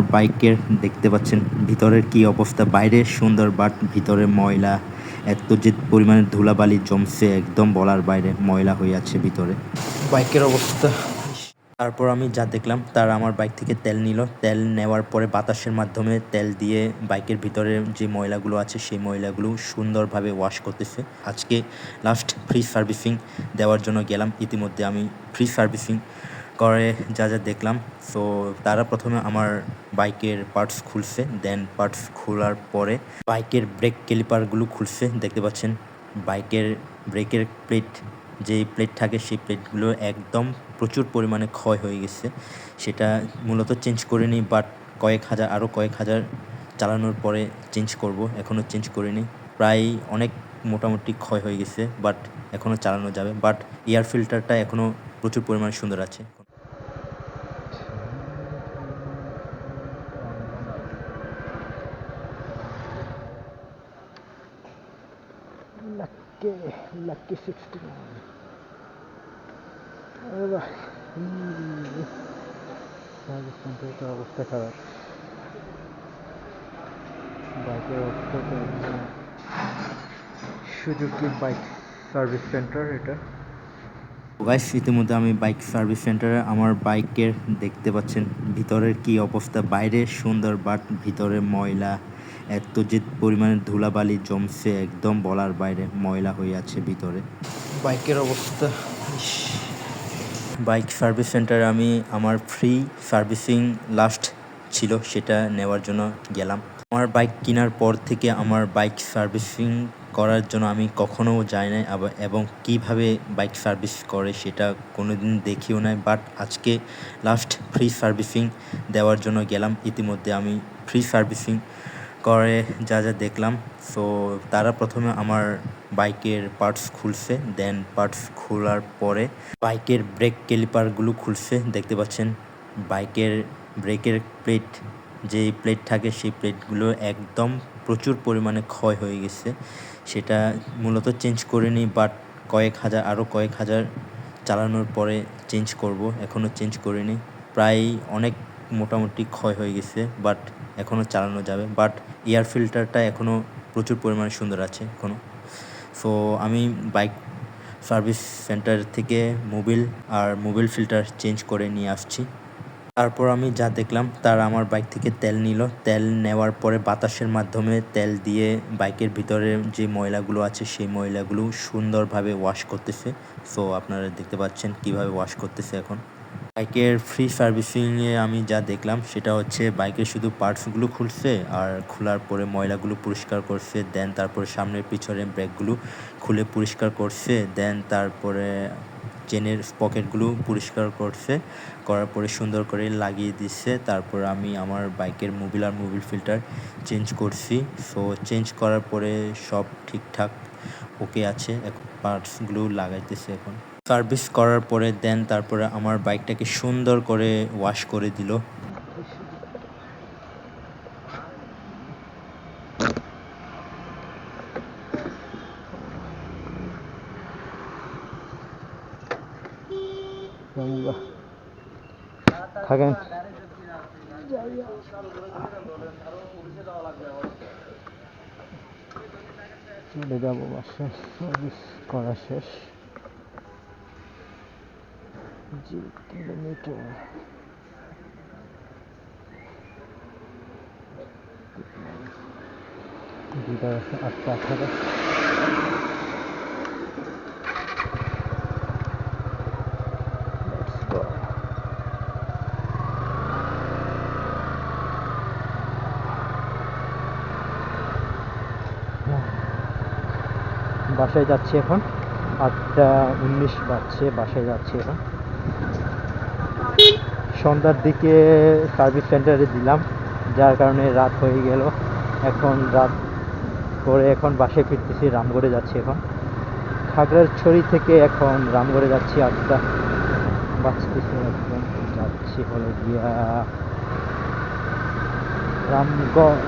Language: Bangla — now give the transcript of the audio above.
আমার বাইকের দেখতে পাচ্ছেন ভিতরের কি অবস্থা। বাইরে সুন্দর বাট ভিতরে ময়লা। এত যে পরিমাণে ধুলাবালি জমছে, একদম বলার বাইরে ময়লা হয়ে আছে ভিতরে। বাইকের অবস্থা। তারপর আমি যা দেখলাম, তার আমার বাইক থেকে তেল নিল। তেল নেওয়ার পরে বাতাসের মাধ্যমে তেল দিয়ে বাইকের ভিতরে যে ময়লাগুলো আছে, সেই ময়লাগুলো সুন্দরভাবে ওয়াশ করতেছে। আজকে লাস্ট ফ্রি সার্ভিসিং দেওয়ার জন্য গেলাম। ইতিমধ্যে আমি ফ্রি সার্ভিসিং করে যা যা দেখলাম। সো তারা প্রথমে আমার বাইকের পার্টস খুলছে দেন পার্টস খোলার পরে বাইকের ব্রেক ক্যালিপারগুলো খুলছে। দেখতে পাচ্ছেন, বাইকের ব্রেকের প্লেট যেই প্লেট থাকে সেই প্লেটগুলো একদম প্রচুর পরিমাণে ক্ষয় হয়ে গেছে। সেটা মূলত চেঞ্জ করিনি বাট কয়েক হাজার আরও কয়েক হাজার চালানোর পরে চেঞ্জ করব। এখনও চেঞ্জ করিনি। প্রায় অনেক মোটামুটি ক্ষয় হয়ে গেছে বাট এখনও চালানো যাবে। বাট এয়ার ফিল্টারটা এখনও প্রচুর পরিমাণে সুন্দর আছে। Lucky, lucky 69. আরে বাহ, হুম, সার্ভিস সেন্টারটা অবস্থা বাইক সার্ভিস সেন্টার এটা ইতিমধ্যে আমি বাইক সার্ভিস সেন্টারে আমার বাইকের দেখতে পাচ্ছেন ভিতরের কি অবস্থা বাইরে সুন্দর বাট ভিতরে ময়লা এত যে পরিমাণে ধুলাবালি জমছে একদম বলার বাইরে ময়লা হয়ে আছে ভিতরে। বাইকের অবস্থা বাইক সার্ভিস সেন্টারে আমি আমার ফ্রি সার্ভিসিং লাস্ট ছিল সেটা নেওয়ার জন্য গেলাম। আমার বাইক কেনার পর থেকে আমার বাইক সার্ভিসিং করার জন্য আমি কখনো যাই নাই আবার এবং কীভাবে বাইক সার্ভিস করে সেটা কোনো দিন দেখিও নাই বাট আজকে লাস্ট ফ্রি সার্ভিসিং দেওয়ার জন্য গেলাম। ইতিমধ্যে আমি ফ্রি সার্ভিসিং করে যা যা দেখলাম। সো তারা প্রথমে আমার বাইকের পার্টস খুলছে দেন পার্টস খোলার পরে বাইকের ব্রেক ক্যালিপারগুলো খুলছে। দেখতে পাচ্ছেন, বাইকের ব্রেকের প্লেট যেই প্লেট থাকে সেই প্লেটগুলো একদম প্রচুর পরিমাণে ক্ষয় হয়ে গেছে। সেটা মূলত চেঞ্জ করিনি বাট কয়েক হাজার আরও কয়েক হাজার চালানোর পরে চেঞ্জ করব। এখনও চেঞ্জ করিনি। প্রায় অনেক মোটামুটি ক্ষয় হয়ে গেছে বাট এখনও চালানো যাবে বাট এয়ার ফিল্টারটা এখনও প্রচুর পরিমাণে সুন্দর আছে এখনও সো আমি বাইক সার্ভিস সেন্টার থেকে মোবিল আর মোবিল ফিল্টার চেঞ্জ করে নিয়ে আসছি। তারপর আমি যা দেখলাম, তার আমার বাইক থেকে তেল নিল। তেল নেওয়ার পরে বাতাসের মাধ্যমে তেল দিয়ে বাইকের ভিতরে যে ময়লাগুলো আছে, সেই ময়লাগুলো সুন্দরভাবে ওয়াশ করতেছে। সো আপনারা দেখতে পাচ্ছেন কীভাবে ওয়াশ করতেছে এখন। বাইকের ফ্রি সার্ভিসিংয়ে আমি যা দেখলাম, সেটা হচ্ছে বাইকের শুধু পার্টসগুলো খুলছে আর খোলার পরে ময়লাগুলো পরিষ্কার করছে দেন তারপরে সামনের পিছনের ব্রেকগুলো খুলে পরিষ্কার করছে দেন তারপরে চেনের পকেটগুলো পরিষ্কার করছে, করার পরে সুন্দর করে লাগিয়ে দিচ্ছে, তারপর আমি আমার বাইকের মোবিল আর মোবিল ফিল্টার চেঞ্জ করছি। সো চেঞ্জ করার পরে সব ঠিকঠাক ওকে আছে, এখন পার্টসগুলো লাগাইতেছে এখন। সার্ভিস করার পরে দেন তারপরে আমার বাইকটাকে সুন্দর করে ওয়াশ করে দিল। থাকেন। যাব বাসায় সার্ভিস করা শেষ। বাসায় যাচ্ছি এখন আটটা উনিশ বাজছে বাসায় যাচ্ছি এখন সন্ধ্যার দিকে সার্ভিস সেন্টারে দিলাম, যার কারণে রাত হয়ে গেল। এখন রাত করে এখন বাসে ফিরতেছি, রামগড়ে যাচ্ছি এখন। খাগড়াছড়ি থেকে এখন রামগড়ে যাচ্ছি, আটটা বাঁচতেছি এখন, যাচ্ছি হলো গিয়া রামগড়।